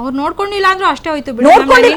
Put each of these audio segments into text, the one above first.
ಅವ್ರು ನೋಡ್ಕೊಂಡಿಲ್ಲ ಅಂದ್ರೂ ಅಷ್ಟೇ ಹೋಯ್ತು ಬಿಡಿ. ನೋಡ್ಕೊಂಡು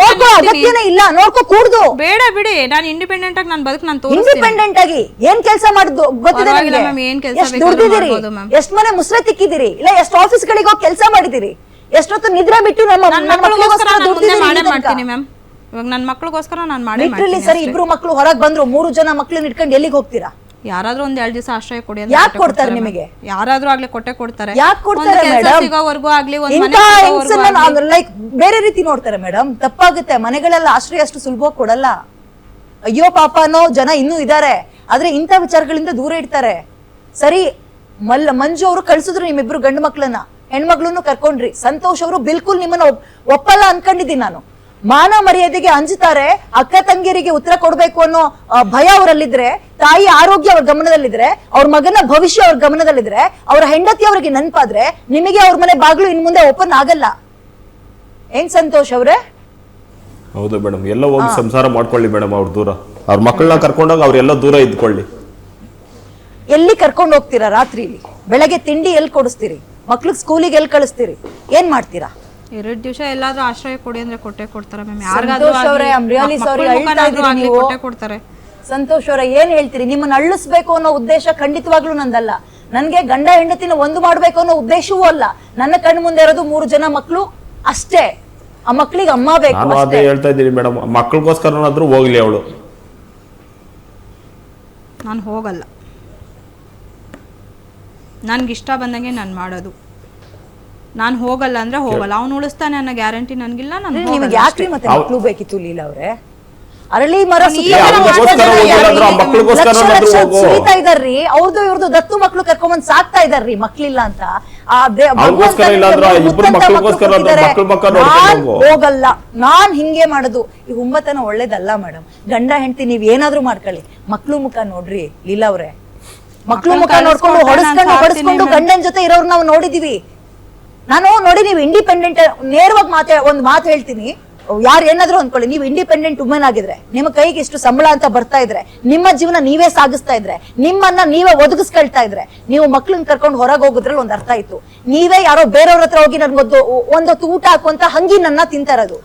ನೋಡ್ಕೋ ಅಗತ್ಯನೇ ಇಲ್ಲ ನೋಡ್ಕೋ ಕೂಡ್ದು. ಬೇಡ ಬಿಡಿ ನಾನು ಇಂಡಿಪೆಂಡೆಂಟ್ ಆಗಿ ನಾನು ಬದುಕು ನಾನು ತೋರಿಸ್ತೀನಿ. ಇಂಡಿಪೆಂಡೆಂಟ್ ಆಗಿ ಏನ್ ಕೆಲಸ ಮಾಡುದು ಗೊತ್ತಿದೆ ನಿಮ್ಗೆ? ma'am, ಏನ್ ಕೆಲಸ ಎಷ್ಟ್ ಬೇಕಾದ್ರೂ ದುಡ್ದಿದ್ದೀರಿ? ಮಾಡ್ಬೋದು ಮನೆ ಮುಸ್ರೆ ತಿಕ್ಕಿದಿರಿ ಇಲ್ಲ ಎಷ್ಟು ಆಫೀಸ್ ಗಳಿಗೆ ಹೋಗಿ ಕೆಲಸ ಮಾಡಿದಿರಿ ಎಷ್ಟೊತ್ತು ನಿದ್ರೆ ಬಿಟ್ಟು ನಮ್ಮ ನನ್ನ ಮಕ್ಕಳಿಗೋಸ್ಕರ ದುಡ್ದಿದ್ದೀರಿ ಮಾಡೇ ಮಾಡ್ತೀನಿ ಮ್ಯಾಮ್ ಇವಾಗ ನನ್ನ ಮಕ್ಕಳಿಗೋಸ್ಕರ ನಾನು ಮಾಡೇ ಮಾಡ್ತೀನಿ ಸರಿ ಇಬ್ರು ಮಕ್ಕಳು ಹೊರಗ್ ಬಂದ್ರು ಮೂರು ಜನ ಮಕ್ಳನ್ನ ಇಟ್ಕೊಂಡು ಎಲ್ಲಿಗೆ ಹೋಗ್ತೀರಾ? ಯಾರಾದ್ರೂ ಒಂದ್ ಎರಡ್ ದಿವಸ ಆಶ್ರಯ ಕೊಡಿ ಅಂದ್ರೆ ಯಾಕ್ ಕೊಟ್ಟೆ ಕೊಡ್ತಾರೆ ಕೊಡ್ತಾರೆ ನಿಮಗೆ? ಯಾರಾದ್ರೂ ಆಗ್ಲಿ ಕೊಟ್ಟೆ ಕೊಡ್ತಾರೆ. ಯಾಕೆ ಕೊಡ್ತಾರೆ ಒಂದ್ ಕೆಲ್ಸ ಮೇಡಮ್ ಸಿಗೋವರೆಗೂ ಆಗ್ಲಿ ಒಂದ್ ಇಂಥ ಮನೆ ಸಿಗೋವರ್ಗೂ ಹೆಂಗ್ಸನ್ನ ಆಗ್ಲಿ. ಲೈಕ್ ಬೇರೆ ರೀತಿ ನೋಡ್ತಾರೆ ಮೇಡಮ್ ತಪ್ಪಾಗುತ್ತೆ. ಮನೆಗಳೆಲ್ಲ ಆಶ್ರಯ ಅಷ್ಟು ಸುಲಭವಾಗಿ ಕೊಡಲ್ಲ. ಅಯ್ಯೋ ಪಾಪ ಅನ್ನೋ ಜನ ಇನ್ನೂ ಇದ್ದಾರೆ. ಆದ್ರೆ ಇಂಥ ವಿಚಾರಗಳಿಂದ ದೂರ ಇಡ್ತಾರೆ ಸರಿ ಮಲ್ಲ ಮಂಜು ಅವರು ಕಳ್ಸಿದ್ರು ನಿಮ್ಮಿಬ್ರು ಗಂಡು ಮಕ್ಳನ್ನ. ಹೆಣ್ಮಕ್ಳನ್ನು ಕರ್ಕೊಂಡ್ರಿ. ಸಂತೋಷ್ ಅವರು ಬಿಲ್ಕುಲ್ ನಿಮ್ಮನ್ನ ಒಪ್- ಒಪ್ಪಲ್ಲ ಅನ್ಕೊಂಡಿದ್ದೀನಿ ನಾನು. ಮಾನ ಮರ್ಯಾದೆಗೆ ಅಂಜುತ್ತಾರೆ. ಅಕ್ಕ ತಂಗಿಯರಿಗೆ ಉತ್ತರ ಕೊಡ್ಬೇಕು ಅನ್ನೋ ಆ, ಭಯ ಅವರಲ್ಲಿದ್ರೆ ತಾಯಿ ಆರೋಗ್ಯ ಅವ್ರ ಗಮನದಲ್ಲಿದ್ರೆ ಅವ್ರ ಮಗನ ಭವಿಷ್ಯ ಅವ್ರ ಗಮನದಲ್ಲಿದ್ರೆ ಅವ್ರ ಹೆಂಡತಿ ಅವ್ರಿಗೆ ನೆನಪಾದ್ರೆ ನಿಮಗೆ ಅವ್ರ ಮನೆ ಬಾಗಿಲು ಇನ್ ಮುಂದೆ ಓಪನ್ ಆಗಲ್ಲ. ಏನ್ ಸಂತೋಷ್ ಅವ್ರೆ? ಹೌದು ಮೇಡಮ್ ಎಲ್ಲ ಹೋಗಿ ಸಂಸಾರ ಮಾಡ್ಕೊಳ್ಳಿ ಮೇಡಮ್ ಅವ್ರ ದೂರ. ಅವ್ರ ಮಕ್ಕಳನ್ನ ಕರ್ಕೊಂಡೋಗಿ ಅವ್ರೆಲ್ಲ ದೂರ ಇದ್ಕೊಳ್ಳಿ. ಎಲ್ಲಿ ಕರ್ಕೊಂಡು ಹೋಗ್ತೀರಾ ರಾತ್ರಿಲಿ? ಬೆಳಗ್ಗೆ ತಿಂಡಿ ಎಲ್ಲಿ ಕೊಡಿಸ್ತೀರಿ? ಮಕ್ಳಿಗೆ ಸ್ಕೂಲಿಗೆ ಎಲ್ಲಿ ಕಳಿಸ್ತೀರಿ? ಏನ್ ಮಾಡ್ತೀರಾ? ಎರಡ್ ದಿವಸ ಎಲ್ಲಾದ್ರೂ ಆಶ್ರಯ ಕೊಡಿ ಅಂದ್ರೆ ಕೊಟ್ಟೆ ಕೊಡ್ತಾರೆ ಮ್ಯಾಮ್. ಸಂತೋಷ್ ಅವ್ರೆ, I'm really sorry, ಅಳ್ತಾ ಇದ್ದೀರಿ ನೀವು. ಕೊಟ್ಟೆ ಕೊಡ್ತಾರೆ. ಸಂತೋಷ್ ಅವರ ಏನ್ ಹೇಳ್ತೀರಿ? ನಿಮ್ಮನ್ನ ಅಳ್ಳಿಸ್ಬೇಕು ಅನ್ನೋ ಉದ್ದೇಶ ಖಂಡಿತವಾಗ್ಲೂ ನಂದಲ್ಲ. ನನ್ಗೆ ಗಂಡ ಹೆಂಡತಿನ ಒಂದು ಮಾಡ್ಬೇಕು ಅನ್ನೋ ಉದ್ದೇಶವೂ ಅಲ್ಲ. ನನ್ನ ಕಣ್ಣು ಮುಂದೆ ಇರೋದು ಮೂರು ಜನ ಮಕ್ಕಳು ಅಷ್ಟೇ. ಆ ಮಕ್ಳಿಗೆ ಅಮ್ಮ ಬೇಕು ನಾನು ಅಷ್ಟೇ. ಅದೇ ಹೇಳ್ತಾ ಇದ್ದೀನಿ ಮೇಡಮ್. ಮಕ್ಕಳಿಗೋಸ್ಕರನಾದ್ರೂ ಹೋಗ್ಲಿ ಅವಳು. ನಾನು ಹೋಗಲ್ಲ. ನನ್ಗೆ ಇಷ್ಟ ಬಂದಂಗೆ ನಾನು ಮಾಡೋದು. ನಾನು ಹೋಗಲ್ಲ ಅಂದ್ರೆ ಹೋಗಲ್ಲ. ಅವ್ನು ಉಳಿಸ್ತಾನೆ ಅನ್ನೋ ಗ್ಯಾರಂಟಿ ನನಗಿಲ್ಲ ನಾನು ನಿಮಗೆ ಯಾಕ್ರಿ ಮತ್ತೆ ಮಕ್ಕಳು ಬೇಕಿತ್ತು ಲೀಲಾ ಅವ್ರೆ? ಅರಳಿ ಮರ ಸುರಿತಾ ಇದಾರ್ರಿ. ಅವ್ರದ್ದು ಇವ್ರದ್ದು ದತ್ತು ಮಕ್ಳು ಕರ್ಕೊಂಬಂದ್ ಸಾಕ್ತಾ ಇದಾರ್ರಿ ಮಕ್ಳಿಲ್ಲ ಅಂತ. ಹೋಗಲ್ಲ. ನಾನ್ ಹಿಂಗೆ ಮಾಡುದು. ಈ ಹುಂಬತನ ಒಳ್ಳೇದಲ್ಲ ಮೇಡಮ್ ಗಂಡ ಹೆಂಡತಿ ನೀವ್ ಏನಾದ್ರೂ ಮಾಡ್ಕೊಳ್ಳಿ. ಮಕ್ಳು ಮುಖ ನೋಡ್ರಿ ಲೀಲಾ ಅವ್ರೆ. ಮಕ್ಳು ಮುಖ ನೋಡ್ಕೊಂಡು ಹೊಡಸ್ಕೊಂಡು ಹೊಡಸ್ಕೊಂಡು ಗಂಡನ ಜೊತೆ ಇರೋರ್ ನಾವು ನೋಡಿದೀವಿ. ನಾನು ನೋಡಿ ನೀವು ಇಂಡಿಪೆಂಡೆಂಟ್ ನೇರವಾಗಿ ಮಾತಾ ಒಂದ್ ಮಾತು ಹೇಳ್ತೀನಿ. ಯಾರು ಏನಾದ್ರೂ ಅನ್ಕೊಳ್ಳಿ, ನೀವು ಇಂಡಿಪೆಂಡೆಂಟ್ ವುಮೆನ್ ಆಗಿದ್ರೆ, ನಿಮ್ಮ ಕೈಗೆ ಇಷ್ಟು ಸಂಬಳ ಅಂತ ಬರ್ತಾ ಇದ್ರೆ, ನಿಮ್ಮ ಜೀವನ ನೀವೇ ಸಾಗಿಸ್ತಾ ಇದ್ರೆ, ನಿಮ್ಮನ್ನ ನೀವೇ ಒದಗಿಸ್ಕೊಳ್ತಾ ಇದ್ರೆ, ನೀವು ಮಕ್ಳನ್ನ ಕರ್ಕೊಂಡು ಹೊರಗೆ ಹೋಗೋದ್ರಲ್ಲಿ ಒಂದು ಅರ್ಥ ಇತ್ತು. ನೀವೇ ಯಾರೋ ಬೇರೆಯವ್ರ ಹತ್ರ ಹೋಗಿ ನನ್ಗೊಂದು ಒಂದೊತ್ತು ಊಟ ಹಾಕುವಂತ ಹಂಗಿ ನನ್ನ ತಿಂತಾ ಇರೋದು.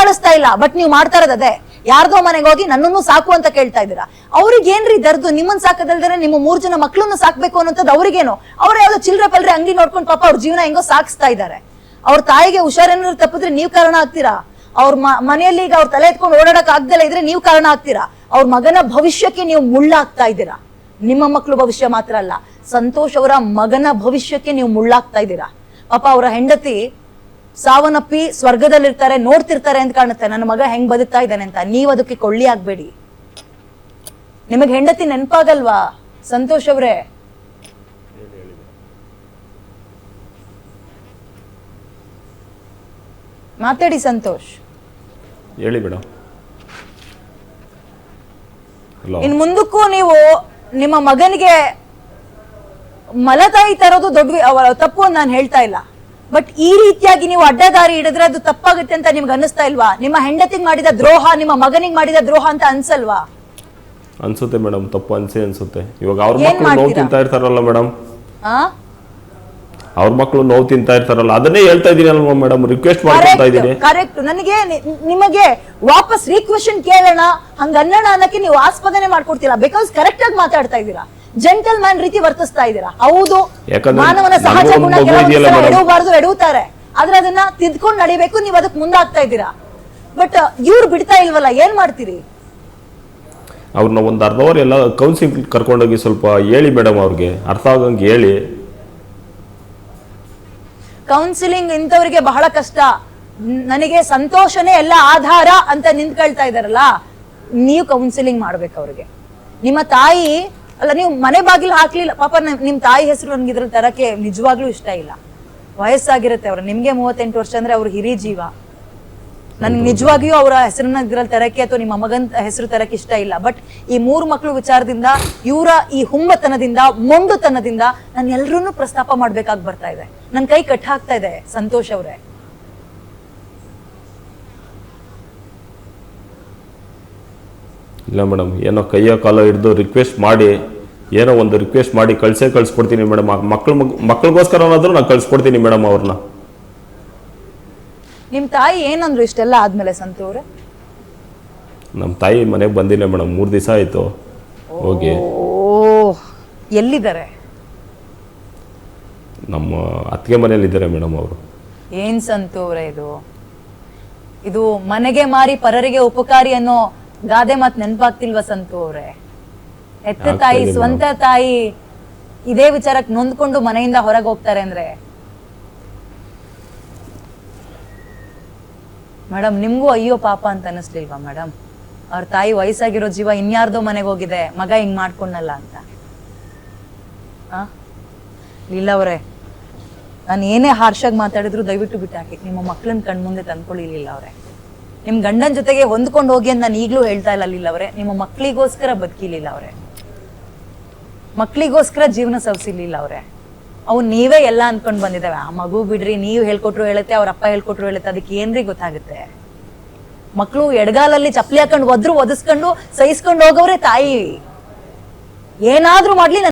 ಆಳಿಸ್ತಾ ಇಲ್ಲ ಬಟ್ ನೀವು ಮಾಡ್ತಾ ಇರೋದು ಅದೇ. ಯಾರ್ದೋ ಮನೆಗೆ ಹೋಗಿ ನನ್ನನ್ನು ಸಾಕು ಅಂತ ಕೇಳ್ತಾ ಇದ್ದೀರಾ? ಅವ್ರಿಗೆ ಏನ್ರಿ ದರ್ದು? ನಿಮ್ಮನ್ನ ಸಾಕದಲ್ದರೆ ನಿಮ್ಮ ಮೂರ್ ಜನ ಮಕ್ಳನ್ನು ಸಾಕ್ಬೇಕು ಅನ್ನೋದ್ ಅವ್ರಿಗೇನು? ಅವ್ರ ಯಾವ್ದೋ ಚಿಲ್ರೆ ಪಲ್ರೆ ಅಂಗಡಿ ನೋಡ್ಕೊಂಡು ಪಾಪ ಅವ್ರ ಜೀವನ ಹೆಂಗೋ ಸಾಕಿಸ್ತಾ ಇದ್ದಾರೆ. ಅವ್ರ ತಾಯಿಗೆ ಹುಷಾರೇನಾದ್ರು ತಪ್ಪಿದ್ರೆ ನೀವ್ ಕಾರಣ ಆಗ್ತೀರಾ? ಅವ್ರ ಮನೆಯಲ್ಲಿ ಈಗ ಅವ್ರ ತಲೆ ಎತ್ಕೊಂಡು ಓಡಾಡಕ್ ಆಗ್ದಲ್ಲ ಇದ್ರೆ ನೀವು ಕಾರಣ ಆಗ್ತೀರಾ? ಅವ್ರ ಮಗನ ಭವಿಷ್ಯಕ್ಕೆ ನೀವು ಮುಳ್ಳಾಗ್ತಾ ಇದ್ದೀರಾ? ನಿಮ್ಮ ಮಕ್ಕಳು ಭವಿಷ್ಯ ಮಾತ್ರ ಅಲ್ಲ, ಸಂತೋಷ್ ಅವರ ಮಗನ ಭವಿಷ್ಯಕ್ಕೆ ನೀವು ಮುಳ್ಳಾಗ್ತಾ ಇದ್ದೀರಾ? ಪಾಪ ಅವರ ಹೆಂಡತಿ ಸಾವನ್ನಪ್ಪಿ ಸ್ವರ್ಗದಲ್ಲಿರ್ತಾರೆ, ನೋಡ್ತಿರ್ತಾರೆ ಅಂತ ಕಾಣುತ್ತೆ. ನನ್ನ ಮಗ ಹೆಂಗ್ ಬದುಕ್ತಾ ಇದ್ದಾನೆ ಅಂತ. ನೀವ್ ಅದಕ್ಕೆ ಕೊಳ್ಳಿ ಆಗ್ಬೇಡಿ. ನಿಮಗೆ ಹೆಂಡತಿ ನೆನಪಾಗಲ್ವಾ? ಸಂತೋಷ್ ಅವ್ರೆ. ಮಾತಾಡಿ ಸಂತೋಷ್. ಹೇಳಿ ಮೇಡಮ್ ಇನ್ ಮುಂದಕ್ಕೂ ನೀವು ನಿಮ್ಮ ಮಗನಿಗೆ ಮಲತಾಯಿ ತರೋದು ದೊಡ್ಡ ತಪ್ಪು ಅಂತ ನಾನು ಹೇಳ್ತಾ ಇಲ್ಲ. ಬಟ್ ಈ ರೀತಿಯಾಗಿ ನೀವು ಅಡ್ಡದಾರಿ ಹಿಡಿದ್ರೆ ಅದು ತಪ್ಪಾಗುತ್ತೆ ಅಂತ ನಿಮ್ಗೆ ಅನ್ನಿಸ್ತಾ ಇಲ್ವಾ? ನಿಮ್ಮ ಹೆಂಡತಿಗೆ ಮಾಡಿದ ದ್ರೋಹ ನಿಮ್ಮ ಮಗನಿಗೆ ಮಾಡಿದ ದ್ರೋಹ ಅಂತ ಅನ್ಸಲ್ವಾ? ಅನ್ಸುತ್ತೆ ಮೇಡಮ್ ತಪ್ಪು ಅನ್ಸೇ ಅನ್ಸುತ್ತೆ. ಇವಾಗ ಅವ್ರ ಮಕ್ಕಳು ನೋವು? ತಿಂತಾ ಇರ್ತಾರಲ್ಲ ಮೇಡಮ್ ಅವ್ರ ಮಕ್ಕಳು ನೋವು ತಿಂತಾ ಇರ್ತಾರಲ್ಲ ಅದನ್ನೇ ಹೇಳ್ತಾ ಇದೀನಿ ಅಲ್ವಾ ಮೇಡಮ್ ರಿಕ್ವೆಸ್ಟ್ ಮಾಡ್ತಾ ಇದೀನಿ ಕರೆಕ್ಟ್ ನನಗೆ ನಿಮಗೆ ವಾಪಸ್ ರೀಕ್ವೆಷನ್ ಕೇಳೋಣ ಹಂಗ ಅನ್ನೋಣ ಅನ್ನಕ್ಕೆ ನೀವು ಆಸ್ಪದನೆ ಮಾಡ್ಕೊಡ್ತೀರಾ? ಬಿಕಾಸ್ ಕರೆಕ್ಟ್ ಆಗಿ ಮಾತಾಡ್ತಾ ಇದೀರಾ ಜೆಂಟಲ್ ಮ್ಯಾನ್ ರೀತಿ ವರ್ತಿಸ್ತಾ ಇದ್ದೀರಾ. ಹೌದು ಮಾನವನ ಸಹಜ ಗುಣ. ಎಡವಬಾರ್ದು ಎಡವುತ್ತಾರೆ. ಆದ್ರೆ ಅದನ್ನ ತಿದ್ಕೊಂಡು ನಡಿಬೇಕು ನೀವು ಅದಕ್ಕೆ ಮುಂದಾಗ್ತಾ ಇದ್ದೀರಾ. ಬಟ್ ಇವ್ರು ಬಿಡ್ತಾ ಇಲ್ವಲ್ಲ ಏನ್ ಮಾಡ್ತೀರಿ? ಅವ್ರನ್ನ ಒಂದು ಅರ್ಧವರ್ ಎಲ್ಲ ಕೌನ್ಸಿಲ್ ಕರ್ಕೊಂಡೋಗಿ ಸ್ವಲ್ಪ ಹೇಳಿ ಮೇಡಮ್ ಅವ್ರಿಗೆ. ಅರ್ಥ ಆಗಂಗೆ ಹೇಳಿ. ಕೌನ್ಸಿಲಿಂಗ್ ಇಂಥವ್ರಿಗೆ ಬಹಳ ಕಷ್ಟ. ನನಗೆ ಸಂತೋಷನೇ ಎಲ್ಲ ಆಧಾರ ಅಂತ ನಿಂತ್ಕೊಳ್ತಾ ಇದಾರಲ್ಲ ನೀವು ಕೌನ್ಸಿಲಿಂಗ್ ಮಾಡ್ಬೇಕು ಅವ್ರಿಗೆ. ನಿಮ್ಮ ತಾಯಿ, ಅಲ್ಲ ನೀವು ಮನೆ ಬಾಗಿಲು ಹಾಕ್ಲಿಲ್ಲ, ಪಾಪ ನಿಮ್ ತಾಯಿ ಹೆಸರು ನನ್ಗೆ ಇದ್ರಲ್ಲಿ ತರಕ್ಕೆ ನಿಜವಾಗ್ಲೂ ಇಷ್ಟ ಇಲ್ಲ. ವಯಸ್ಸಾಗಿರುತ್ತೆ ಅವ್ರು, ನಿಮ್ಗೆ ಮೂವತ್ತೆಂಟು ವರ್ಷ ಅಂದ್ರೆ ಅವ್ರ ಹಿರಿ ಜೀವ ನನ್ಗೆ ನಿಜವಾಗಿಯೂ ಅವರ ಹೆಸರನ್ನ ಇದ್ರಲ್ಲಿ ತರಕ್ಕೆ ಅಥವಾ ನಿಮ್ಮ ಮಗನ ಹೆಸರು ತರಕ್ಕೆ ಇಷ್ಟ ಇಲ್ಲ. ಬಟ್ ಈ ಮೂರು ಮಕ್ಕಳು ವಿಚಾರದಿಂದ ಇವರ ಈ ಹುಂಬತನದಿಂದ ಮೊಂಡುತನದಿಂದ ನಾನು ಎಲ್ರನ್ನೂ ಪ್ರಸ್ತಾಪ ಮಾಡ್ಬೇಕಾಗಿ ಬರ್ತಾ ಇದೆ. ನನ್ನ ಕೈ ಕಟ್ ಹಾಕ್ತಾ ಇದೆ ಸಂತೋಷ್ ಅವರೇ. ಇಲ್ಲ ಮೇಡಮ್ ಏನೋ ಕೈಯ ಕಾಲ ಹಿಡಿದು ರಿಕ್ವೆಸ್ಟ್ ಮಾಡಿ ಏನೋ ಒಂದು ರಿಕ್ವೆಸ್ಟ್ ಮಾಡಿ ಕಳ್ಸೇ ಕಳ್ಸ್ಕೊಡ್ತೀನಿ ಮೇಡಮ್. ಮಕ್ಳು ಅನ್ನೋದ್ರು ನಾನು ಕಳ್ಸ್ಕೊಡ್ತೀನಿ ಮೇಡಮ್ ಅವ್ರನ್ನ ನಿಮ್ ತಾಯಿ ಏನಂದ್ರು ಇಷ್ಟೆಲ್ಲ ಆದ್ಮೇಲೆ ಸಂತು ಅವ್ರೆ? ನಮ್ಮ ತಾಯಿ ಮನೆಗೆ ಬಂದಿಲ್ಲ ಮೇಡಮ್ ಮೂರು ದಿವಸ ಆಯಿತು. ಹೋಗಿ. ಓ ಎಲ್ಲಿದ್ದಾರೆ? ನಮ್ಮ ಅತ್ತಿಗೆ ಮನೆಯಲ್ಲಿದ್ದಾರೆ ಮೇಡಮ್ ಅವರು. ಏನ್ ಸಂತು ಅವ್ರೆ ಇದು? ಇದು ಮನೆಗೆ ಮಾರಿ ಪರರಿಗೆ ಉಪಕಾರಿ ಅನ್ನೋ ಗಾದೆ ಮಾತ್ ನೆನಪಾಗ್ತಿಲ್ವಾ ಸಂತು ಅವ್ರೆ? ಹೆತ್ತ ತಾಯಿ ಸ್ವಂತ ತಾಯಿ ಇದೇ ವಿಚಾರಕ್ಕೆ ನೊಂದ್ಕೊಂಡು ಮನೆಯಿಂದ ಹೊರಗೆ ಹೋಗ್ತಾರೆ ಅಂದ್ರೆ ಮೇಡಮ್ ನಿಮ್ಗೂ ಅಯ್ಯೋ ಪಾಪ ಅಂತ ಅನಿಸ್ಲಿಲ್ವಾ ಮೇಡಮ್ ಅವ್ರ ತಾಯಿ ವಯಸ್ಸಾಗಿರೋ ಜೀವ ಇನ್ಯಾರ್ದೋ ಮನೆಗೆ ಹೋಗಿದೆ, ಮಗ ಹಿಂಗ್ ಮಾಡ್ಕೊಂಡಲ್ಲ ಅಂತ. ಆ? ಅವರೇ, ನಾನು ಏನೇ ಹಾರ್ಷಾಗಿ ಮಾತಾಡಿದ್ರು ದಯವಿಟ್ಟು ಬಿಟ್ಟಾಕಿ ನಿಮ್ಮ ಮಕ್ಕಳನ್ನ ಕಣ್ಮುಂದೆ ತಂದ್ಕೊಳ್ಳಿ ಲೀಲಾ ಅವರೇ. ನಿಮ್ಮ ಗಂಡನ ಜೊತೆಗೆ ಹೊಂದ್ಕೊಂಡು ಹೋಗಿ ಅಂತ ನಾನು ಈಗಲೂ ಹೇಳ್ತಾ ಇಲ್ಲ ಲೀಲಾ ಅವರೇ. ನಿಮ್ಮ ಮಕ್ಕಳಿಗೋಸ್ಕರ ಬದುಕಿಲಿಲ್ಲ ಅವರೇ. ಮಕ್ಕಳಿಗೋಸ್ಕರ ಜೀವನ ಸವಸಿಲಿಲ್ಲ ಅವರೇ. ಅವು ನೀವೇ ಎಲ್ಲ ಅನ್ಕೊಂಡ್ ಬಂದಿದ್ದಾವೆ. ಆ ಮಗು ಬಿಡ್ರಿ, ನೀವು ಹೇಳ್ಕೊಟ್ರು ಹೇಳುತ್ತೆ, ಅವ್ರ ಅಪ್ಪ ಹೇಳ್ಕೊಟ್ರು ಹೇಳುತ್ತೆ, ಅದಕ್ಕೆ ಏನ್ರಿ ಗೊತ್ತಾಗುತ್ತೆ? ಮಕ್ಕಳು ಎಡಗಾಲಲ್ಲಿ ಚಪ್ಪಲಿ ಹಾಕೊಂಡು ಒದ್ರು ಒದಿಸ್ಕೊಂಡು ಸಹಿಸ್ಕೊಂಡು ಹೋಗೋರೆ ತಾಯಿ. ಏನಾದ್ರೂ ಮಾಡ್ಲಿ